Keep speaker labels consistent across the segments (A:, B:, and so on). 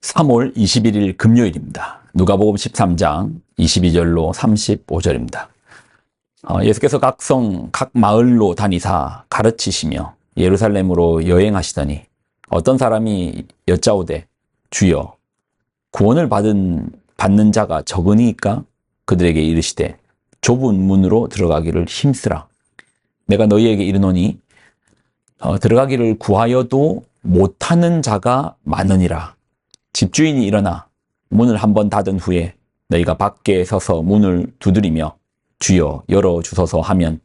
A: 3월 21일 금요일입니다. 누가복음 13장 22절로 35절입니다. 어, 예수께서 각성 각 마을로 다니사 가르치시며 예루살렘으로 여행하시더니 어떤 사람이 여짜오되 주여 구원을 받은 받는 자가 적으니까 그들에게 이르시되 좁은 문으로 들어가기를 힘쓰라. 내가 너희에게 이르노니 어, 들어가기를 구하여도 못하는 자가 많으니라. 집주인이 일어나 문을 한 번 닫은 후에 너희가 밖에 서서 문을 두드리며 주여 열어 주소서 하면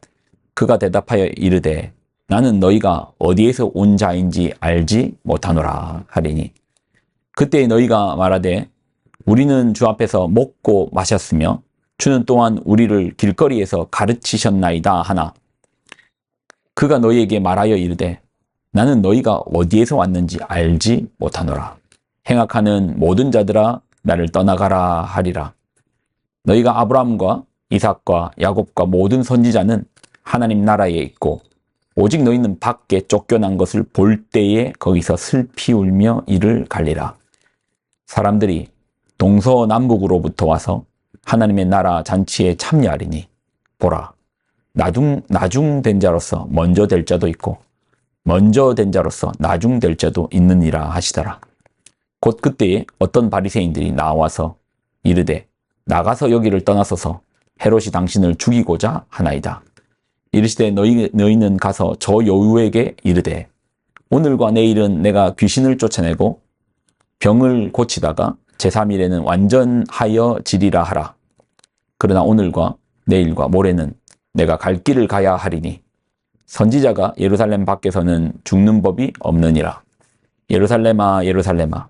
A: 그가 대답하여 이르되 나는 너희가 어디에서 온 자인지 알지 못하노라 하리니 그때 너희가 말하되 우리는 주 앞에서 먹고 마셨으며 주는 또한 우리를 길거리에서 가르치셨나이다 하나 그가 너희에게 말하여 이르되 나는 너희가 어디에서 왔는지 알지 못하노라 행악하는 모든 자들아 나를 떠나가라 하리라. 너희가 아브라함과 이삭과 야곱과 모든 선지자는 하나님 나라에 있고 오직 너희는 밖에 쫓겨난 것을 볼 때에 거기서 슬피 울며 이를 갈리라. 사람들이 동서남북으로부터 와서 하나님의 나라 잔치에 참여하리니 보라 나중 나중된 자로서 먼저 될 자도 있고 먼저 된 자로서 나중될 자도 있느니라 하시더라 곧 그때에 어떤 바리새인들이 나와서 이르되 나가서 여기를 떠나서서 헤롯이 당신을 죽이고자 하나이다. 이르시되 너희, 너희는 가서 저 여우에게 이르되 오늘과 내일은 내가 귀신을 쫓아내고 병을 고치다가 제3일에는 완전하여 지리라 하라. 그러나 오늘과 내일과 모레는 내가 갈 길을 가야 하리니 선지자가 예루살렘 밖에서는 죽는 법이 없느니라. 예루살렘아 예루살렘아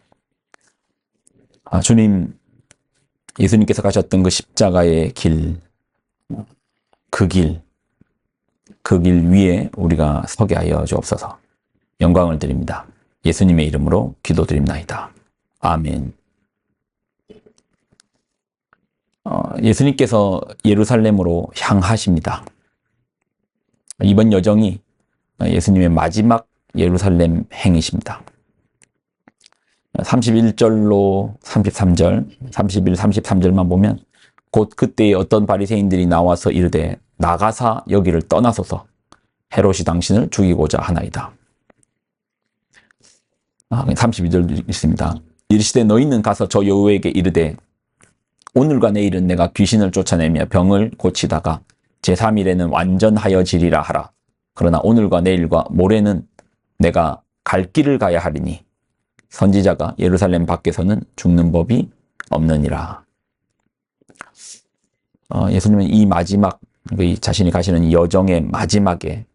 A: 주님, 예수님께서 가셨던 그 십자가의 길, 그 길, 그 길 위에 우리가 서게 하여 주옵소서. 영광을 드립니다. 예수님의 이름으로 기도드립나이다. 아멘. 어, 예수님께서 예루살렘으로 향하십니다. 이번 여정이 예수님의 마지막 예루살렘 행이십니다. 31절로 33절, 31, 33절만 보면 곧 그때에 어떤 바리새인들이 나와서 이르되 나가사 여기를 떠나소서 헤롯이 당신을 죽이고자 하나이다. 아, 32절도 있습니다. 이르시되 너희는 가서 저 여우에게 이르되 오늘과 내일은 내가 귀신을 쫓아내며 병을 고치다가 제3일에는 완전하여지리라 하라. 그러나 오늘과 내일과 모레는 내가 갈 길을 가야 하리니 선지자가 예루살렘 밖에서는 죽는 법이 없느니라. 어, 예수님은 이 마지막, 그 자신이 가시는 이 여정의 마지막에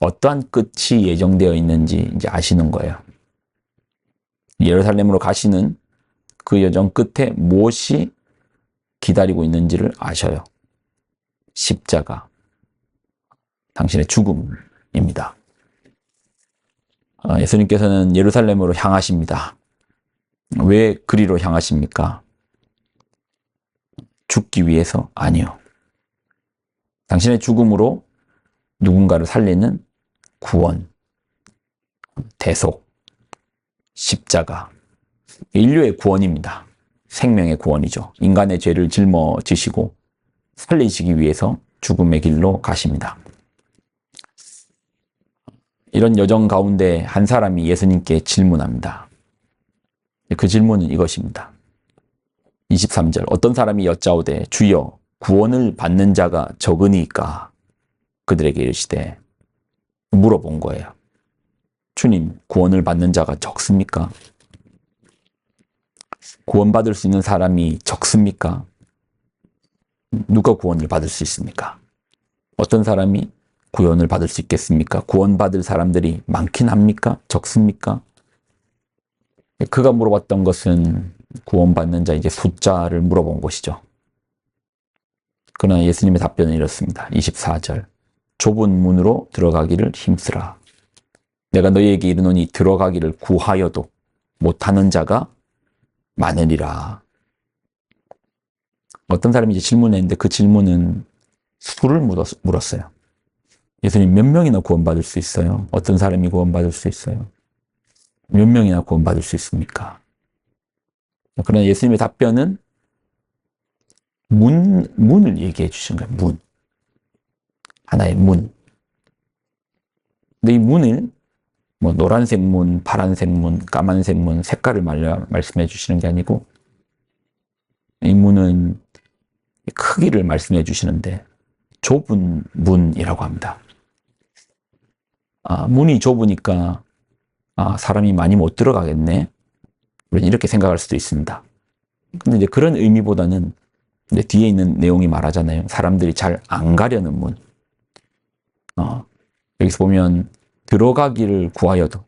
A: 어떠한 끝이 예정되어 있는지 이제 아시는 거예요. 예루살렘으로 가시는 그 여정 끝에 무엇이 기다리고 있는지를 아셔요. 십자가. 당신의 죽음입니다. 어, 예수님께서는 예루살렘으로 향하십니다. 왜 그리로 향하십니까? 죽기 위해서? 아니요. 당신의 죽음으로 누군가를 살리는 구원, 대속, 십자가, 인류의 구원입니다. 생명의 구원이죠. 인간의 죄를 짊어지시고 살리시기 위해서 죽음의 길로 가십니다. 이런 여정 가운데 한 사람이 예수님께 질문합니다. 그 질문은 이것입니다. 23절 어떤 사람이 여짜오되 주여 구원을 받는 자가 적으니까 그들에게 이르시되 물어본 거예요. 주님 구원을 받는 자가 적습니까? 구원받을 수 있는 사람이 적습니까? 누가 구원을 받을 수 있습니까? 어떤 사람이 구원을 받을 수 있겠습니까? 구원받을 사람들이 많긴 합니까? 적습니까? 그가 물어봤던 것은 구원받는 자 이제 숫자를 물어본 것이죠. 그러나 예수님의 답변은 이렇습니다. 24절. 좁은 문으로 들어가기를 힘쓰라. 내가 너희에게 이르노니 들어가기를 구하여도 못하는 자가 많으리라. 어떤 사람이 이제 질문했는데 그 질문은 수를 물었, 물었어요. 예수님 몇 명이나 구원받을 수 있어요? 어떤 사람이 구원받을 수 있어요? 몇 명이나 구원받을 수 있습니까? 그러나 예수님의 답변은 문, 문을 얘기해 주신 거예요. 문. 하나의 문. 근데 이 문을 뭐 노란색 문, 파란색 문, 까만색 문, 색깔을 말려, 말씀해 주시는 게 아니고 이 문은 크기를 말씀해 주시는데 좁은 문이라고 합니다. 아, 문이 좁으니까 아, 사람이 많이 못 들어가겠네. 우리는 이렇게 생각할 수도 있습니다. 근데 이제 그런 의미보다는 이제 뒤에 있는 내용이 말하잖아요. 사람들이 잘 안 가려는 문. 어, 여기서 보면 들어가기를 구하여도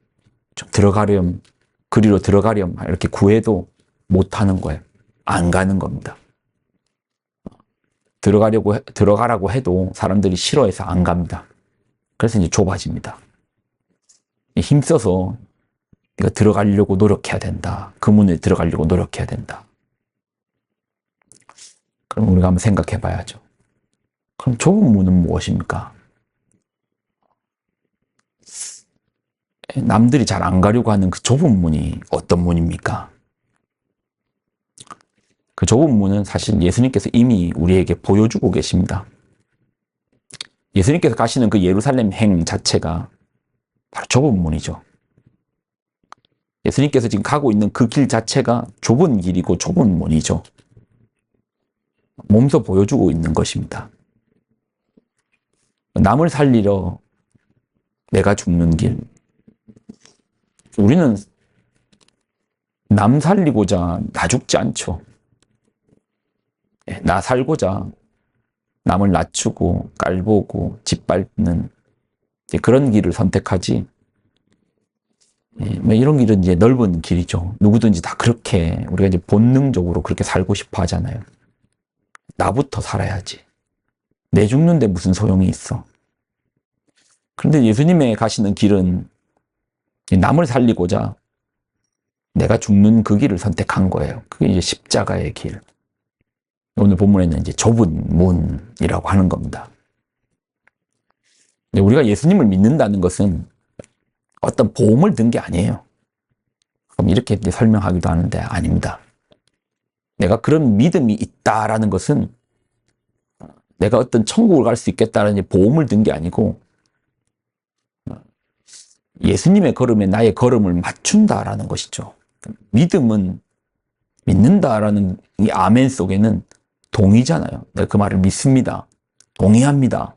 A: 좀 들어가렴, 그리로 들어가렴 이렇게 구해도 못 하는 거예요. 안 가는 겁니다. 들어가려고 해- 들어가라고 해도 사람들이 싫어해서 안 갑니다. 그래서 이제 좁아집니다. 힘써서 네가 들어가려고 노력해야 된다. 그 문에 들어가려고 노력해야 된다. 그럼 우리가 한번 생각해 봐야죠. 그럼 좁은 문은 무엇입니까? 남들이 잘 안 가려고 하는 그 좁은 문이 어떤 문입니까? 그 좁은 문은 사실 예수님께서 이미 우리에게 보여주고 계십니다. 예수님께서 가시는 그 예루살렘 행 자체가 바로 좁은 문이죠. 예수님께서 지금 가고 있는 그 길 자체가 좁은 길이고 좁은 문이죠. 몸소 보여주고 있는 것입니다. 남을 살리러 내가 죽는 길. 우리는 남 살리고자 나 죽지 않죠. 예, 나 살고자 남을 낮추고 깔보고 짓밟는 이제 그런 길을 선택하지. 예, 뭐 이런 길은 이제 넓은 길이죠. 누구든지 다 그렇게 우리가 이제 본능적으로 그렇게 살고 싶어 하잖아요. 나부터 살아야지. 내 죽는데 무슨 소용이 있어. 그런데 예수님의 가시는 길은 남을 살리고자 내가 죽는 그 길을 선택한 거예요. 그게 이제 십자가의 길. 오늘 본문에는 이제 좁은 문이라고 하는 겁니다. 우리가 예수님을 믿는다는 것은 어떤 보험을 든 게 아니에요. 그럼 이렇게 설명하기도 하는데 아닙니다. 내가 그런 믿음이 있다라는 것은 내가 어떤 천국을 갈 수 있겠다는 보험을 든 게 아니고 예수님의 걸음에 나의 걸음을 맞춘다라는 것이죠. 믿음은 믿는다라는 이 아멘 속에는 동의잖아요. 내가 그 말을 믿습니다. 동의합니다.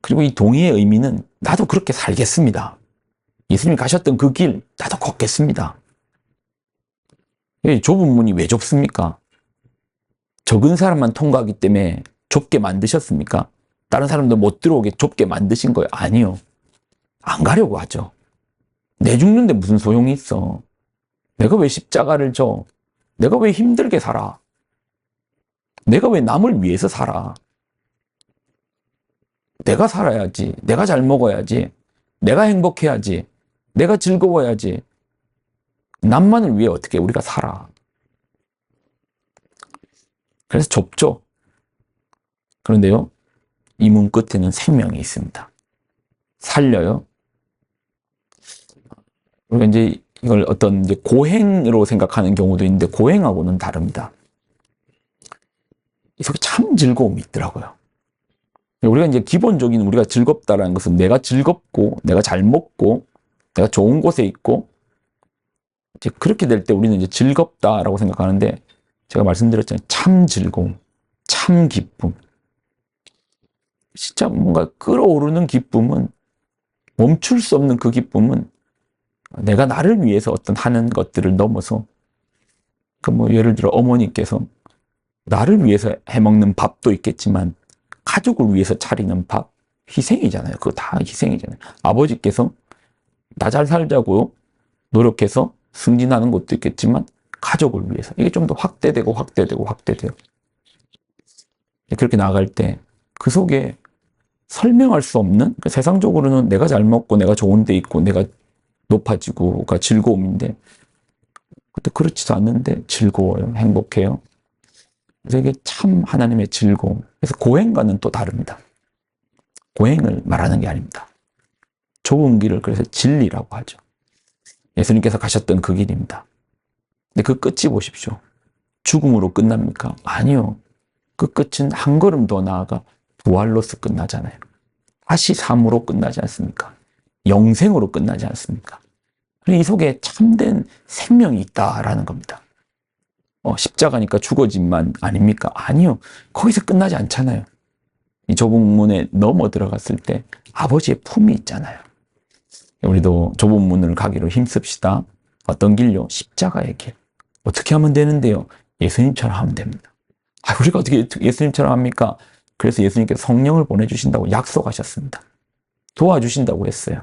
A: 그리고 이 동의의 의미는 나도 그렇게 살겠습니다. 예수님이 가셨던 그 길, 나도 걷겠습니다. 이 좁은 문이 왜 좁습니까? 적은 사람만 통과하기 때문에 좁게 만드셨습니까? 다른 사람들 못 들어오게 좁게 만드신 거예요? 아니요. 안 가려고 하죠. 내 죽는데 무슨 소용이 있어? 내가 왜 십자가를 져? 내가 왜 힘들게 살아? 내가 왜 남을 위해서 살아? 내가 살아야지. 내가 잘 먹어야지. 내가 행복해야지. 내가 즐거워야지. 남만을 위해 어떻게 우리가 살아? 그래서 좁죠. 그런데요, 이 문 끝에는 생명이 있습니다. 살려요. 우리가 이제 이걸 어떤 이제 고행으로 생각하는 경우도 있는데 고행하고는 다릅니다. 이 속에 참 즐거움이 있더라고요. 우리가 이제 기본적인 우리가 즐겁다라는 것은 내가 즐겁고 내가 잘 먹고 내가 좋은 곳에 있고 이제 그렇게 될 때 우리는 이제 즐겁다라고 생각하는데 제가 말씀드렸잖아요. 참 즐거움, 참 기쁨. 진짜 뭔가 끌어오르는 기쁨은 멈출 수 없는 그 기쁨은 내가 나를 위해서 어떤 하는 것들을 넘어서 그 뭐 예를 들어 어머니께서 나를 위해서 해먹는 밥도 있겠지만 가족을 위해서 차리는 밥 희생이잖아요. 그거 다 희생이잖아요. 아버지께서 나 잘 살자고 노력해서 승진하는 것도 있겠지만 가족을 위해서 이게 좀 더 확대되고 확대되고 확대돼요. 그렇게 나갈 때 그 속에 설명할 수 없는 그 세상적으로는 내가 잘 먹고 내가 좋은 데 있고 내가 높아지고가 즐거움인데 그때 그렇지도 않는데 즐거워요. 행복해요. 그래서 이게 참 하나님의 즐거움. 그래서 고행과는 또 다릅니다. 고행을 말하는 게 아닙니다. 좁은 길을 그래서 진리라고 하죠. 예수님께서 가셨던 그 길입니다. 근데 그 끝이 보십시오. 죽음으로 끝납니까? 아니요. 그 끝은 한 걸음 더 나아가 부활로서 끝나잖아요. 다시 삶으로 끝나지 않습니까? 영생으로 끝나지 않습니까? 이 속에 참된 생명이 있다라는 겁니다. 어, 십자가니까 죽어진만 아닙니까? 아니요. 거기서 끝나지 않잖아요. 이 좁은 문에 넘어 들어갔을 때 아버지의 품이 있잖아요. 우리도 좁은 문을 가기로 힘씁시다. 어떤 길요? 십자가의 길. 어떻게 하면 되는데요? 예수님처럼 하면 됩니다. 아, 우리가 어떻게 예수님처럼 합니까? 그래서 예수님께서 성령을 보내주신다고 약속하셨습니다. 도와주신다고 했어요.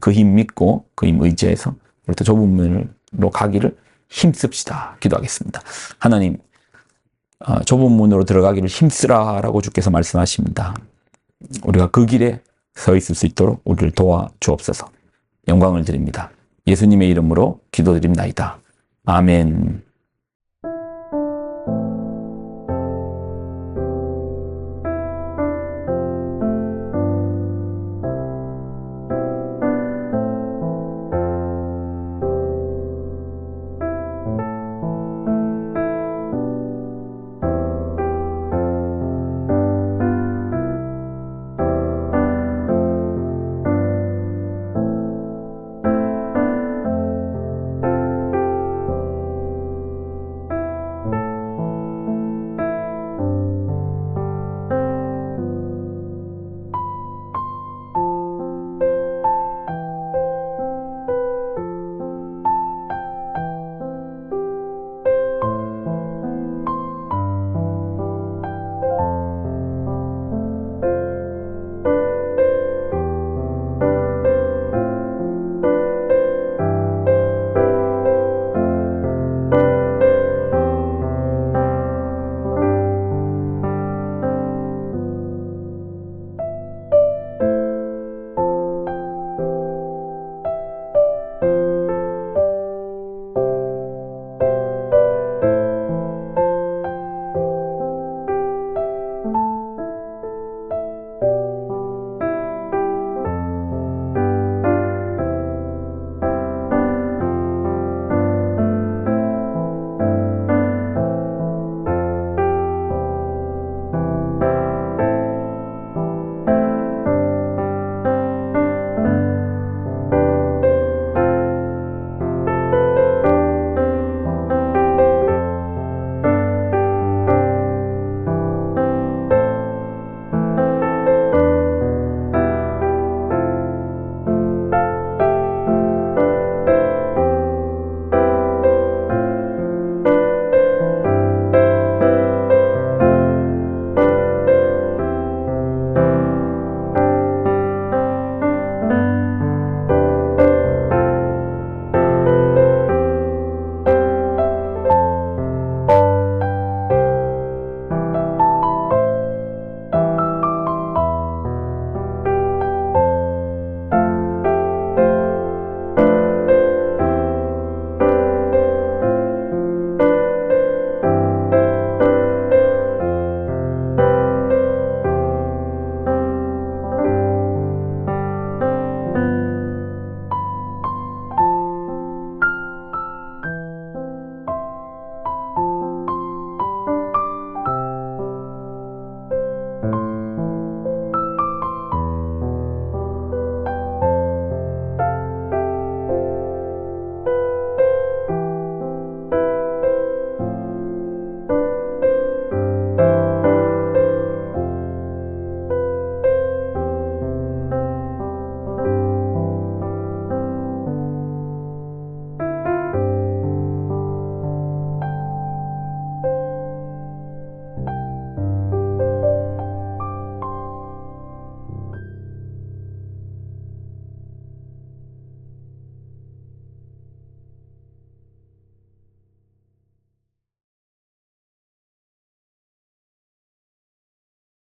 A: 그 힘 믿고 그 힘 의지해서 우리도 좁은 문으로 가기를 힘씁시다. 기도하겠습니다. 하나님, 어, 좁은 문으로 들어가기를 힘쓰라라고 주께서 말씀하십니다. 우리가 그 길에 서 있을 수 있도록 우리를 도와 주옵소서. 영광을 드립니다. 예수님의 이름으로 기도드립나이다. 아멘.